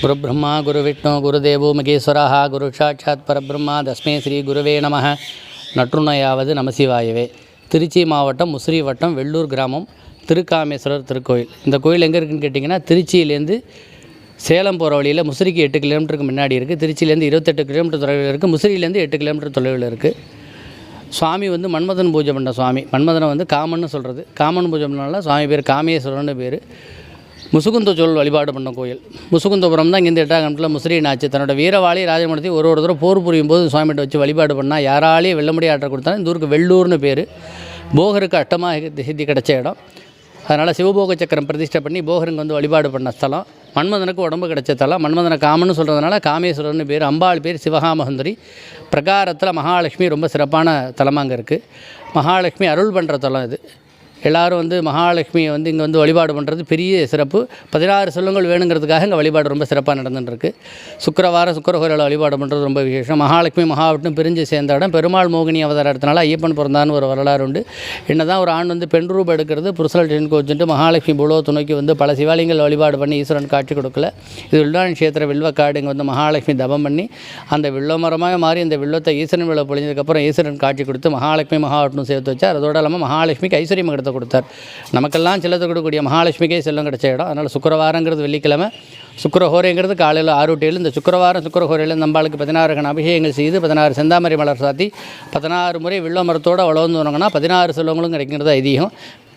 குருபிரம்மா குருவிஷ்ணு குருதேவோ மகேஸ்வரः குரு சாட்சாத் பரபிரம்மா தஸ்மே ஸ்ரீ குருவே நம நற்றுணையாவது நமசிவாயவே திருச்சி மாவட்டம் முசிறி வட்டம் வெள்ளூர் கிராமம் திருக்காமேஸ்வரர் திருக்கோயில். இந்த கோயில் எங்கே இருக்குன்னு கேட்டிங்கன்னா திருச்சியிலேருந்து சேலம் போகிற வழியில் முசிறிக்கு எட்டு கிலோமீட்டருக்கு முன்னாடி இருக்குது திருச்சியிலேருந்து இருபத்தெட்டு கிலோமீட்டர் தொலைவில் இருக்குது முசிறியிலேருந்து எட்டு கிலோமீட்டர் தொலைவில் இருக்குது சுவாமி வந்து மன்மதன் பூஜை பண்ண சுவாமி. மன்மதனை வந்து காமன்னு சொல்கிறது காமன் பூஜை பண்ணனால சுவாமி பேர் காமேஸ்வரன்னு பேர். முசுகுந்த சொல் வழிபாடு பண்ண கோயில். முசுகுந்தபுரம் தான் இங்கேருந்து எட்டாம் கணத்தில் முசிறி தன்னோட வீரவாளி ராஜமூர்த்தி ஒரு ஒரு தடவை போர் புரியும் போது சுவாமிகிட்ட வச்சு வழிபாடு பண்ணால் யாராலையும் வெள்ளமுடி ஆற்ற கொடுத்தாலும் இந்த ஊருக்கு வெள்ளூர்னு பேர். போகருக்கு அட்டமாக சித்தி கிடைச்ச இடம். அதனால் சிவபோக சக்கரம் பிரதிஷ்டை பண்ணி போகருங்க வந்து வழிபாடு பண்ண ஸ்தலம். மன்மதனுக்கு உடம்பு கிடைச்ச தலம். மன்மதனை காமன்னு சொல்கிறதுனால காமேஸ்வரர்னு பேர். அம்பாள் பேர் சிவகாமசுந்தரி பிரகாரத்தில் மகாலட்சுமி ரொம்ப சிறப்பான தலமாக அங்கே இருக்குது மகாலட்சுமி அருள் பண்ணுற தலம் இது. எல்லாரும் வந்து மகாலட்சுமியை வந்து இங்கே வந்து வழிபாடு பண்ணுறது பெரிய சிறப்பு. பதினாறு செல்வங்கள் வேணுங்கிறதுக்காக இங்கே வழிபாடு ரொம்ப சிறப்பாக நடந்துட்டுருக்கு. சுக்கரவாரம் சுக்கரகோரில் வழிபாடு பண்ணுறது ரொம்ப விசேஷம். மகாலட்சுமி மகாவட்டம் பிரிஞ்சு சேர்ந்த இடம். பெருமாள் மோகினி அவதாரம் எடுத்தனால ஐயப்பன் பிறந்தான்னு ஒரு வரலாறு உண்டு. என்ன தான் ஒரு ஆண் வந்து பெண் ரூபம் எடுக்கிறது புருஷல் டென் கோச்சுட்டு மகாலட்சுமி புலோ துணைக்கு வந்து பல சிவாலயங்கள் வழிபாடு பண்ணி ஈஸ்வரன் காட்சி கொடுக்கல. இது வில்வான் கஷேத்திர வில்வக்காடு இங்கே வந்து மகாலட்சுமி தபம் பண்ணி அந்த வில்லமரமாக மாறி அந்த வில்லத்தை ஈஸ்வரன் விழா பொழிஞ்சதுக்கப்புறம் ஈஸ்வரன் காட்சி கொடுத்து மகாலட்சுமி மகாவட்டம் சேர்த்து வச்சார். அதோட இல்லாமல் மகாலட்சுமிக்கு ஐஸ்வர்யம் கிடத்த கொடுத்தார். நமக்கெல்லாம் செல்லத்தை கொடுக்கக்கூடிய மகாலட்சுமிக்கே செல்லம் கிடைச்ச இடம். அதனால் சுக்கரவாரங்கிறது வெள்ளிக்கிழமை சுக்கரஹோரைங்கிறது காலையில் ஆறு டு இந்த சுக்கரவாரம் சுக்கரஹோரையில் இந்த அம்பாளுக்கு பதினாறு கண அபிஷேகங்கள் செய்து பதினாறு செந்தாமரை மலர் சாத்தி பதினாறு முறை வில்வ மரத்தோடு வளர்ந்து வந்தாங்கன்னா பதினாறு செல்வங்களும் கிடைக்கிறது ஐதீகம்.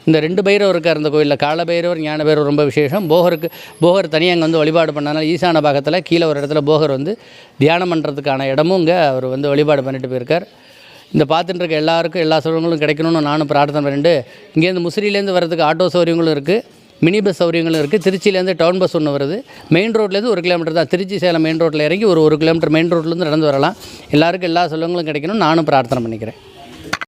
இந்த ரெண்டு பைரவர் இருக்கார் இந்த கோயிலில் கால பைரவர் ஞான பைரவர் ரொம்ப விசேஷம். போகருக்கு போகர் தனியாக அங்கே வந்து வழிபாடு பண்ணனால ஈசான பாகத்தில் கீழே ஒரு இடத்துல போகர் வந்து தியானம் பண்ணுறதுக்கான இடமும் இங்கே அவர் வந்து வழிபாடு பண்ணிட்டு போயிருக்கார். இந்த பார்த்துட்டு இருக்க எல்லாருக்கும் எல்லா சௌகரியங்களும் கிடைக்கணும்னு நானும் பிரார்த்தனை பண்ணிட்டு இங்கேருந்து முசிறியிலேருந்து வரதுக்கு ஆட்டோ சௌகரியங்களும் இருக்குது மினி பஸ் சௌகரியங்களும் இருக்குது திருச்சியிலேருந்து டவுன் பஸ் ஒன்று வருது. மெயின் ரோட்லேருந்து ஒரு கிலோமீட்டர் தான் திருச்சி சேலம் மெயின் ரோட்டில் இறங்கி ஒரு ஒரு கிலோமீட்டர் மெயின் ரோட்லேருந்து நடந்து வரலாம். எல்லாருக்கும் எல்லா செல்வங்களும் கிடைக்கணும்னு நானும் பிரார்த்தனை பண்ணிக்கிறேன்.